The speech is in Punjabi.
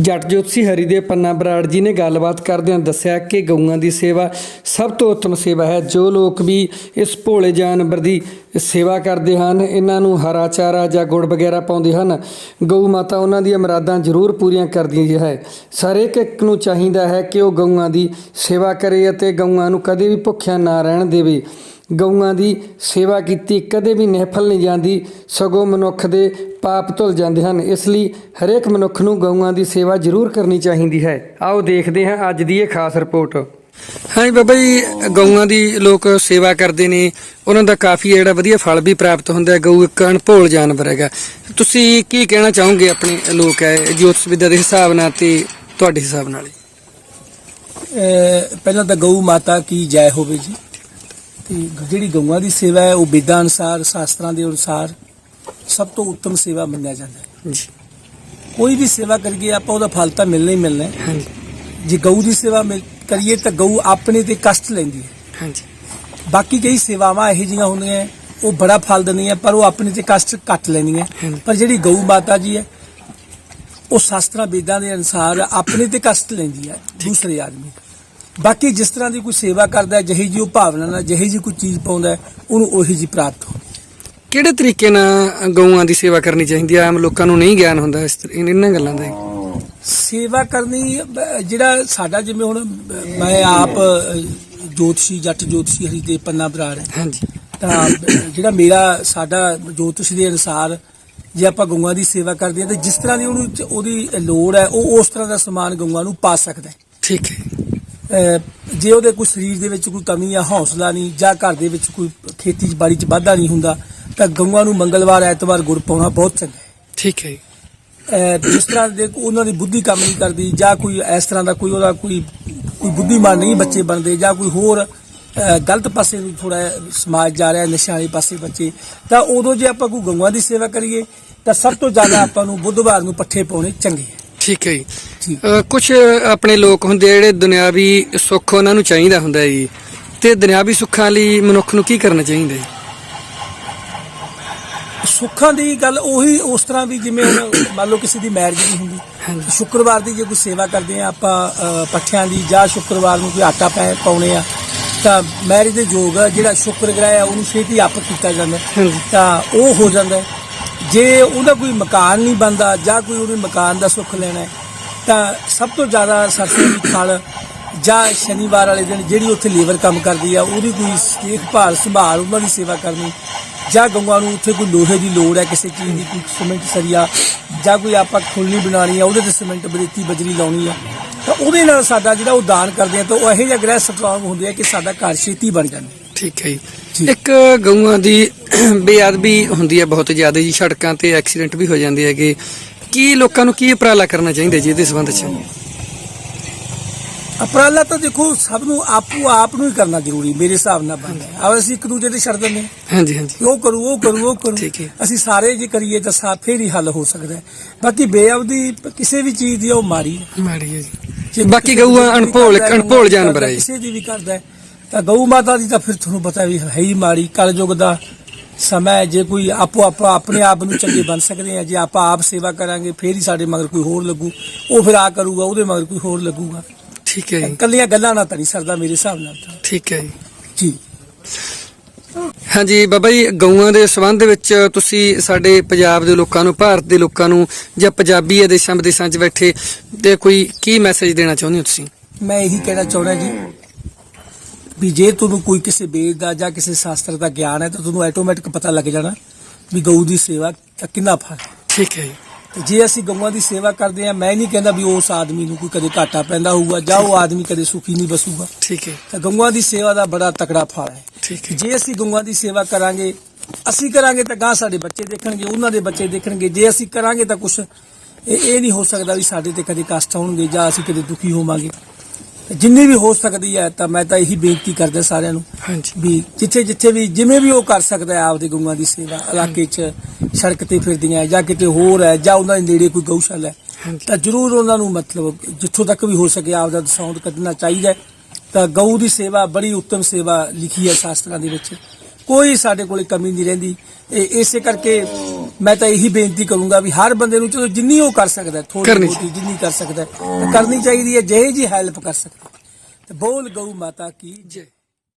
ਜੱਟ ਜੋਤਸੀ ਹਰੀ ਦੇ ਪੰਨਾ ਬਰਾੜ ਜੀ ਨੇ ਗੱਲਬਾਤ ਕਰਦਿਆਂ ਦੱਸਿਆ ਕਿ ਗਊਆਂ ਦੀ ਸੇਵਾ ਸਭ ਤੋਂ ਉੱਤਮ ਸੇਵਾ ਹੈ। ਜੋ ਲੋਕ ਵੀ ਇਸ ਭੋਲੇ ਜਾਨਵਰ ਦੀ ਸੇਵਾ ਕਰਦੇ ਹਨ, ਇਹਨਾਂ ਨੂੰ ਹਰਾ ਚਾਰਾ ਜਾਂ ਗੁੜ ਵਗੈਰਾ ਪਾਉਂਦੇ ਹਨ। ਗਊ ਮਾਤਾ ਉਹਨਾਂ ਦੀਆਂ ਮੁਰਾਦਾਂ ਜ਼ਰੂਰ ਪੂਰੀਆਂ ਕਰਦੀ ਹੈ। ਹਰੇਕ ਇੱਕ ਨੂੰ ਚਾਹੀਦਾ ਹੈ ਕਿ ਉਹ ਗਊਆਂ ਦੀ ਸੇਵਾ ਕਰੇ ਅਤੇ ਗਊਆਂ ਨੂੰ ਕਦੇ ਵੀ ਭੁੱਖਿਆ ਨਾ ਰਹਿਣ ਦੇਵੇ। ਗਊਆਂ ਦੀ ਸੇਵਾ ਕੀਤੀ ਕਦੇ ਵੀ ਨਿਹਫਲ ਨਹੀਂ ਜਾਂਦੀ ਸਗੋਂ ਮਨੁੱਖ ਦੇ ਪਾਪ ਧੁੱਲ ਜਾਂਦੇ ਹਨ। ਇਸ ਲਈ ਹਰੇਕ ਮਨੁੱਖ ਨੂੰ ਗਊਆਂ ਦੀ ਸੇਵਾ ਜ਼ਰੂਰ ਕਰਨੀ ਚਾਹੀਦੀ ਹੈ। ਆਓ ਦੇਖਦੇ ਹਾਂ ਅੱਜ ਦੀ ਇਹ ਖਾਸ ਰਿਪੋਰਟ। ਹਾਂਜੀ ਬਾਬਾ ਜੀ ਗਊਆਂ ਦੀ ਲੋਕ ਸੇਵਾ ਕਰਦੇ ਨੇ। ਉਹਨਾਂ ਦਾ ਕਾਫੀ ਜਿਹੜਾ ਵਧੀਆ ਫਲ ਵੀ ਪ੍ਰਾਪਤ ਹੁੰਦਾ ਹੈ। ਗਊ ਇੱਕ ਅਣਭੋਲ ਜਾਨਵਰ ਹੈਗਾ। ਤੁਸੀਂ ਕੀ ਕਹਿਣਾ ਚਾਹੋਗੇ ਆਪਣੇ ਲੋਕ ਹੈ ਜੋਤਿਸ਼ ਵਿਦਿਆ ਦੇ ਹਿਸਾਬ ਨਾਲ ਤੇ ਤੁਹਾਡੇ ਹਿਸਾਬ ਨਾਲ? ਪਹਿਲਾਂ ਤਾਂ ਗਊ ਮਾਤਾ ਕੀ ਜੈ ਹੋਵੇ ਜੀ। ਤੇ ਜਿਹੜੀ ਗਊਆਂ ਦੀ ਸੇਵਾ ਹੈ ਉਹ ਵਿਦਾਂ ਅਨੁਸਾਰ ਸ਼ਾਸਤਰਾਂ ਦੇ ਅਨੁਸਾਰ ਸਭ ਤੋਂ ਉੱਤਮ ਸੇਵਾ ਮੰਨਿਆ ਜਾਂਦਾ ਹੈ। ਜੀ ਕੋਈ ਵੀ ਸੇਵਾ ਕਰੀਏ ਆਪਾਂ ਉਹਦਾ ਫਲ ਤਾਂ ਮਿਲਣਾ ਹੀ ਮਿਲਣਾ ਹੈ। ਹਾਂਜੀ। ਜੇ ਗਊ ਦੀ ਸੇਵਾ ਕਰੀਏ ਤਾਂ ਗਊ ਆਪਣੇ ਤੇ ਕਸ਼ਟ ਲੈਂਦੀ ਹੈ। ਹਾਂਜੀ। ਬਾਕੀ ਕਈ ਸੇਵਾਵਾਂ ਇਹੋ ਜਿਹੀਆਂ ਹੁੰਦੀਆਂ ਉਹ ਬੜਾ ਫਲ ਦਿੰਦੀਆਂ ਪਰ ਉਹ ਆਪਣੇ ਤੇ ਕਸ਼ਟ ਘੱਟ ਲੈਂਦੀਆਂ। ਪਰ ਜਿਹੜੀ ਗਊ ਮਾਤਾ ਜੀ ਹੈ ਉਹ ਸ਼ਾਸਤਰਾਂ ਵੇਦਾਂ ਦੇ ਅਨੁਸਾਰ ਆਪਣੇ ਤੇ ਕਸ਼ਟ ਲੈਂਦੀ ਹੈ ਦੂਸਰੇ ਆਦਮੀ। ਬਾਕੀ ਜਿਸ ਤਰ੍ਹਾਂ ਦੀ ਕੋਈ ਸੇਵਾ ਕਰਦਾ ਹੈ ਜਿਹੀ ਜੀ ਉਹ ਭਾਵਨਾ ਨਾਲ ਜਿਹੀ ਜੀ ਕੋਈ ਚੀਜ਼ ਪਾਉਂਦਾ ਹੈ, ਉਹਨੂੰ ਉਹੀ ਜੀ ਪ੍ਰਾਪਤ ਹੋ ਕਿਹੜੇ ਤਰੀਕੇ ਨਾਲ ਗਊਆਂ ਦੀ ਸੇਵਾ ਕਰਨੀ ਚਾਹੀਦੀ ਆਮ ਲੋਕਾਂ ਨੂੰ ਨਹੀਂ ਗਿਆਨ ਹੁੰਦਾ ਇਸ ਤਰ- ਇਹਨਾਂ ਗੱਲਾਂ ਦਾ ਜੀ। ਸੇਵਾ ਕਰਨੀ ਅਹ, ਜਿਹੜਾ ਸਾਡਾ ਜਿਵੇਂ ਹੁਣ ਅਹ, ਮੈਂ ਆਪ ਅਹ, ਜੋਤਸ਼ੀ ਜੱਟ ਜੋਤਸ਼ੀ ਹਰੀ ਦੇ ਪੰਨਾ ਬਰਾੜ ਹੈ। ਹਾਂਜੀ। ਤਾਂ ਜਿਹੜਾ ਮੇਰਾ ਸਾਡਾ ਜੋਤਿਸ਼ ਦੇ ਅਨੁਸਾਰ ਜੇ ਆਪਾਂ ਗਊਆਂ ਦੀ ਸੇਵਾ ਕਰਦੇ ਹਾਂ ਤਾਂ ਜਿਸ ਤਰ੍ਹਾਂ ਦੀ ਉਹਨੂੰ ਚ- ਉਹਦੀ ਲੋੜ ਹੈ ਉਹ ਉਸ ਤਰ੍ਹਾਂ ਦਾ ਸਮਾਨ ਗਊਆਂ ਨੂੰ ਪਾ ਸਕਦਾ ਹੈ। ਠੀਕ ਹੈ। ਜੇ ਉਹਦੇ ਕੋਈ ਸਰੀਰ ਦੇ ਵਿੱਚ ਕੋਈ ਕਮੀ ਆ ਹੌਸਲਾ ਨਹੀਂ ਜਾਂ ਘਰ ਦੇ ਵਿੱਚ ਕੋਈ ਖੇਤੀ ਬਾੜੀ 'ਚ ਵਾਧਾ ਨਹੀਂ ਹੁੰਦਾ ਤਾਂ ਗਊਆਂ ਨੂੰ ਮੰਗਲਵਾਰ ਐਤਵਾਰ ਗੁੜ ਪਾਉਣਾ ਬਹੁਤ ਚੰਗਾ ਹੈ। ਠੀਕ ਹੈ ਜਿਸ ਤਰ੍ਹਾਂ ਦੇ ਉਹਨਾਂ ਦੀ ਬੁੱਧੀ ਕੰਮ ਨਹੀਂ ਕਰਦੀ ਜਾਂ ਕੋਈ ਇਸ ਤਰ੍ਹਾਂ ਦਾ ਕੋਈ ਉਹਦਾ ਕੋਈ ਕੋਈ ਬੁੱਧੀਮਾਨ ਨਹੀਂ ਬੱਚੇ ਬਣਦੇ ਜਾਂ ਕੋਈ ਹੋਰ ਗਲਤ ਪਾਸੇ ਨੂੰ ਥੋੜਾ ਸਮਾਜ ਜਾ ਰਿਹਾ ਨਸ਼ਿਆਂ ਵਾਲੇ ਪਾਸੇ ਬੱਚੇ ਤਾਂ ਉਦੋਂ ਜੇ ਆਪਾਂ ਕੋਈ ਗਊਆਂ ਦੀ ਸੇਵਾ ਕਰੀਏ ਤਾਂ ਸਭ ਤੋਂ ਜ਼ਿਆਦਾ ਆਪਾਂ ਨੂੰ ਬੁੱਧਵਾਰ ਨੂੰ ਪੱਠੇ ਪਾਉਣੇ ਚੰਗੇ ਹੈ। ਠੀਕ ਹੈ ਜੀ। ਕੁਝ ਆਪਣੇ ਲੋਕ ਹੁੰਦੇ ਆ ਜਿਹੜੇ ਦੁਨਿਆਵੀ ਸੁੱਖ ਉਹਨਾਂ ਨੂੰ ਚਾਹੀਦਾ ਹੁੰਦਾ ਜੀ। ਤੇ ਦੁਨਿਆਵੀ ਸੁੱਖਾਂ ਲਈ ਮਨੁੱਖ ਨੂੰ ਕੀ ਕਰਨਾ ਚਾਹੀਦਾ ਹੈ ਸੁੱਖਾਂ ਦੀ ਗੱਲ ਉਹੀ ਉਸ ਤਰ੍ਹਾਂ ਵੀ ਜਿਵੇਂ ਮੰਨ ਲਓ ਕਿਸੇ ਦੀ ਮੈਰਿਜ ਨਹੀਂ ਹੁੰਦੀ। ਸ਼ੁੱਕਰਵਾਰ ਦੀ ਜੇ ਕੋਈ ਸੇਵਾ ਕਰਦੇ ਆ ਆਪਾਂ ਪੱਠਿਆਂ ਦੀ ਜਾਂ ਸ਼ੁੱਕਰਵਾਰ ਨੂੰ ਕੋਈ ਆਟਾ ਪੈ ਪਾਉਣੇ ਆ ਤਾਂ ਮੈਰਿਜ ਦੇ ਯੋਗ ਜਿਹੜਾ ਸ਼ੁੱਕਰ ਗ੍ਰਹਿ ਆ ਉਹਨੂੰ ਛੇਤੀ ਅਪ ਕੀਤਾ ਜਾਂਦਾ। ਤਾਂ ਉਹ ਹੋ ਜਾਂਦਾ। ਜੇ ਉਹਦਾ ਕੋਈ ਮਕਾਨ ਨਹੀਂ ਬੰਦਾ ਜਾਂ ਕੋਈ ਉਹਨੇ ਮਕਾਨ ਦਾ ਸੁੱਖ ਲੈਣਾ ਹੈ, ਤਾਂ ਸਭ ਤੋਂ ਜ਼ਿਆਦਾ ਸਰਸੋਂ ਦੀ ਖਲ ਜਾਂ ਸ਼ਨੀਵਾਰ ਵਾਲੇ ਦਿਨ ਜਿਹੜੀ ਉੱਥੇ ਲੇਬਰ ਕੰਮ ਕਰਦੀ ਆ ਉਹਦੀ ਕੋਈ ਦੇਖਭਾਲ ਸੰਭਾਲ ਉਹਨਾਂ ਦੀ ਸੇਵਾ ਕਰਨੀ ਜਾਂ ਗਊਆਂ ਨੂੰ ਉੱਥੇ ਕੋਈ ਲੋਹੇ ਦੀ ਲੋੜ ਹੈ ਕਿਸੇ ਚੀਜ਼ ਦੀ ਕੋਈ ਸੀਮੈਂਟ ਸਰੀਆ ਜਾਂ ਕੋਈ ਆਪਾਂ ਖੁਲਣੀ ਬਣਾਉਣੀ ਆ ਉਹਦੇ ਤੇ ਸੀਮੈਂਟ ਬਰੇਤੀ ਬਜਰੀ ਲਾਉਣੀ ਆ ਤਾਂ ਉਹਦੇ ਨਾਲ ਸਾਡਾ ਜਿਹੜਾ ਉਹ ਦਾਨ ਕਰਦੇ ਆ ਤਾਂ ਉਹ ਇਹੋ ਜਿਹਾ ਗ੍ਰਹਿ ਸਟਰੋਂਗ ਹੁੰਦੇ ਆ ਕਿ ਸਾਡਾ ਘਰ ਛੇਤੀ ਬਣ ਜਾਂਦਾ। ਠੀਕ ਹੈ ਜੀ। ਇੱਕ ਗਊਆਂ ਦੀ ਬੇਅਦਬੀ ਹੁੰਦੀ ਹੈ ਬਹੁਤ ਜ਼ਿਆਦਾ ਜੀ ਸੜਕਾਂ ਤੇ ਐਕਸੀਡੈਂਟ ਵੀ ਹੋ ਜਾਂਦੇ ਹੈਗੇ। ਕੀ ਲੋਕਾਂ ਨੂੰ ਕੀ ਉਪਰਾਲਾ ਕਰਨਾ ਚਾਹੀਦਾ ਜੀ ਇਹਦੇ ਸੰਬੰਧ 'ਚ? ਅਪਰਾਲਾ ਤਾਂ ਦੇਖੋ ਸਭ ਨੂੰ ਆਪੋ ਆਪ ਨੂੰ ਹੀ ਕਰਨਾ ਜ਼ਰੂਰੀ ਮੇਰੇ ਹਿਸਾਬ ਨਾਲ ਬਣਦਾ ਹੈ। ਆ ਅਸੀਂ ਇੱਕ ਦੂਜੇ ਤੇ ਛੱਡ ਦਿੰਦੇ ਹਾਂਜੀ ਹਾਂਜੀ। ਉਹ ਕਰੂ ਉਹ ਕਰੂ ਉਹ ਕਰੂ। ਠੀਕ ਹੈ। ਅਸੀਂ ਸਾਰੇ ਜੇ ਕਰੀਏ ਤਾਂ ਸਾ ਫੇਰ ਹੀ ਹੱਲ ਹੋ ਸਕਦਾ ਹੈ। ਬਾਕੀ ਬੇਅਬਦੀ ਕਿਸੇ ਵੀ ਚੀਜ਼ ਦੀ ਉਹ ਮਾਰੀ ਹੈ। ਮਾੜੀ ਹੈ ਜੀ। ਜੇ ਬਾਕੀ ਕਿਸੇ ਦੀ ਗਊਆਂ ਵੀ ਅਣਭੋਲ ਕਰਦਾ ਹੈ, ਅਣਭੋਲ ਜਾਨਵਰ ਹੈ ਕਿਸੇ ਦੀ ਵੀ ਕਰਦਾ ਹੈ, ਤਾਂ ਗਊ ਮਾਤਾ ਦੀ ਤਾਂ ਫਿਰ ਤੁਹਾਨੂੰ ਪਤਾ ਵੀ ਹੈ ਹੀ ਮਾੜੀ ਕਲਯੁਗ ਦਾ ਸਮਾਂ ਹੈ, ਜੇ ਕੋਈ ਆਪੋ ਆਪਾ ਆਪਣੇ ਆਪ ਨੂੰ ਚੰਗੇ ਬਣ ਸਕਦੇ ਆ ਜੇ ਆਪਾਂ ਆਪ ਸੇਵਾ ਕਰਾਂਗੇ ਫੇਰ ਹੀ ਸਾਡੇ ਮਗਰ ਕੋਈ ਹੋਰ ਲੱਗੂ। ਉਹ ਫਿਰ ਆ ਕਰੂਗਾ ਉਹਦੇ ਮਗਰ ਕੋਈ ਹੋਰ ਲੱਗੂਗਾ। ਠੀਕ ਹੈ ਜੀ। ਕੱਲੀਆਂ ਗੱਲਾਂ ਨਾਲ ਤਾਂ ਨਹੀਂ ਸਰਦਾ ਮੇਰੇ ਹਿਸਾਬ ਨਾਲ ਤਾਂ। ਠੀਕ ਹੈ ਜੀ। ਜੀ। ਹਾਂਜੀ ਬਾਬਾ ਜੀ ਗਊਆਂ ਦੇ ਸੰਬੰਧ ਵਿੱਚ ਤੁਸੀਂ ਸਾਡੇ ਪੰਜਾਬ ਦੇ ਲੋਕਾਂ ਨੂੰ ਭਾਰਤ ਦੇ ਲੋਕਾਂ ਨੂੰ ਜਾਂ ਪੰਜਾਬੀ ਜਾਂ ਦੇਸ਼ਾਂ ਵਿਦੇਸ਼ਾਂ 'ਚ ਬੈਠੇ ਤੇ ਕੋਈ ਕੀ ਮੈਸੇਜ ਦੇਣਾ ਚਾਹੁੰਦੇ ਹੋ ਤੁਸੀਂ? ਮੈਂ ਇਹੀ ਕਹਿਣਾ ਚਾਹੁੰਦਾ ਜੀ ਵੀ ਜੇ ਤੁਹਾਨੂੰ ਕੋਈ ਕਿਸੇ ਵੇਦ ਦਾ ਜਾਂ ਕਿਸੇ ਸ਼ਾਸਤਰ ਦਾ ਗਿਆਨ ਹੈ ਤਾਂ ਤੁਹਾਨੂੰ ਆਟੋਮੈਟਿਕ ਪਤਾ ਲੱਗ ਜਾਣਾ ਵੀ ਗਊ ਦੀ ਸੇਵਾ ਦਾ ਕਿੰਨਾ ਫਲ ਹੈ। ਠੀਕ ਹੈ ਜੀ। ਤੇ ਜੇ ਅਸੀਂ ਗਊਆਂ ਦੀ ਸੇਵਾ ਕਰਦੇ ਆ ਮੈਂ ਨਹੀਂ ਕਹਿੰਦਾ ਵੀ ਉਸ ਆਦਮੀ ਨੂੰ ਕੋਈ ਕਦੇ ਘਾਟਾ ਪੈਂਦਾ ਹੋਊਗਾ ਜਾਂ ਉਹ ਆਦਮੀ ਕਦੇ ਸੁਖੀ ਨਹੀਂ ਬਸੂਗਾ। ਠੀਕ ਹੈ। ਤਾਂ ਗਊਆਂ ਦੀ ਸੇਵਾ ਦਾ ਬੜਾ ਤਕੜਾ ਫਲ ਹੈ। ਠੀਕ ਹੈ। ਜੇ ਅਸੀਂ ਗਊਆਂ ਦੀ ਸੇਵਾ ਕਰਾਂਗੇ ਅਸੀਂ ਕਰਾਂਗੇ ਤਾਂ ਗਾਂ ਸਾਡੇ ਬੱਚੇ ਦੇਖਣਗੇ ਉਹਨਾਂ ਦੇ ਬੱਚੇ ਦੇਖਣਗੇ। ਜੇ ਅਸੀਂ ਕਰਾਂਗੇ ਤਾਂ ਕੁਝ ਇਹ ਇਹ ਨਹੀਂ ਹੋ ਸਕਦਾ ਵੀ ਸਾਡੇ ਤੇ ਕਦੇ ਕਸ਼ਟ ਆਉਣਗੇ ਜਾਂ ਅਸੀਂ ਕਦੇ ਦੁਖੀ ਹੋਵਾਂਗੇ। ਤੇ ਜਿੰਨੀ ਵੀ ਹੋ ਸਕਦੀ ਹੈ ਤਾਂ ਮੈਂ ਤਾਂ ਇਹੀ ਬੇਨਤੀ ਕਰਦਾ ਸਾਰਿਆਂ ਨੂੰ ਹਾਂਜੀ। ਵੀ ਜਿੱਥੇ ਜਿੱਥੇ ਵੀ ਜਿਵੇਂ ਵੀ ਉਹ ਕਰ ਸਕਦਾ ਹੈ ਆਪਦੇ ਗਊਆਂ ਦੀ ਸੇਵਾ ਇਲਾਕੇ 'ਚ ਸੜਕ ਤੇ ਫਿਰਦੀਆਂ ਜਾਂ ਕਿਤੇ ਹੋਰ ਹੈ ਜਾਂ ਉਹਨਾਂ ਦੇ ਨੇੜੇ ਕੋਈ ਗਊਸ਼ਾਲਾ ਹੈ ਤਾਂ ਜ਼ਰੂਰ ਉਹਨਾਂ ਨੂੰ ਮਤਲਬ ਜਿੱਥੋਂ ਤੱਕ ਵੀ ਹੋ ਸਕੇ ਆਪਦਾ ਦਸਾਉਂਦ ਕੱਢਣਾ ਚਾਹੀਦਾ। ਤਾਂ ਗਊ ਦੀ ਸੇਵਾ ਬੜੀ ਉੱਤਮ ਸੇਵਾ ਲਿਖੀ ਹੈ ਸ਼ਾਸਤਰਾਂ ਦੇ ਵਿੱਚ। ਕੋਈ ਸਾਡੇ ਕੋਲੇ ਕਮੀ ਨਹੀਂ ਰਹਿੰਦੀ। ਇਹ ਇਸੇ ਕਰਕੇ ਮੈਂ ਤਾਂ ਇਹੀ ਬੇਨਤੀ ਕਰੂੰਗਾ ਵੀ ਹਰ ਬੰਦੇ ਨੂੰ ਚਲੋ ਜਿੰਨੀ ਉਹ ਕਰ ਸਕਦਾ ਥੋੜੀ ਬਹੁਤੀ ਜਿੰਨੀ ਕਰ ਸਕਦਾ ਕਰਨੀ ਚਾਹੀਦੀ ਹੈ ਜਿਹੇ ਜੀ ਹੈਲਪ ਕਰ ਸਕਦਾ। ਤੇ ਬੋਲ ਗਊ ਮਾਤਾ ਕੀ ਜੈ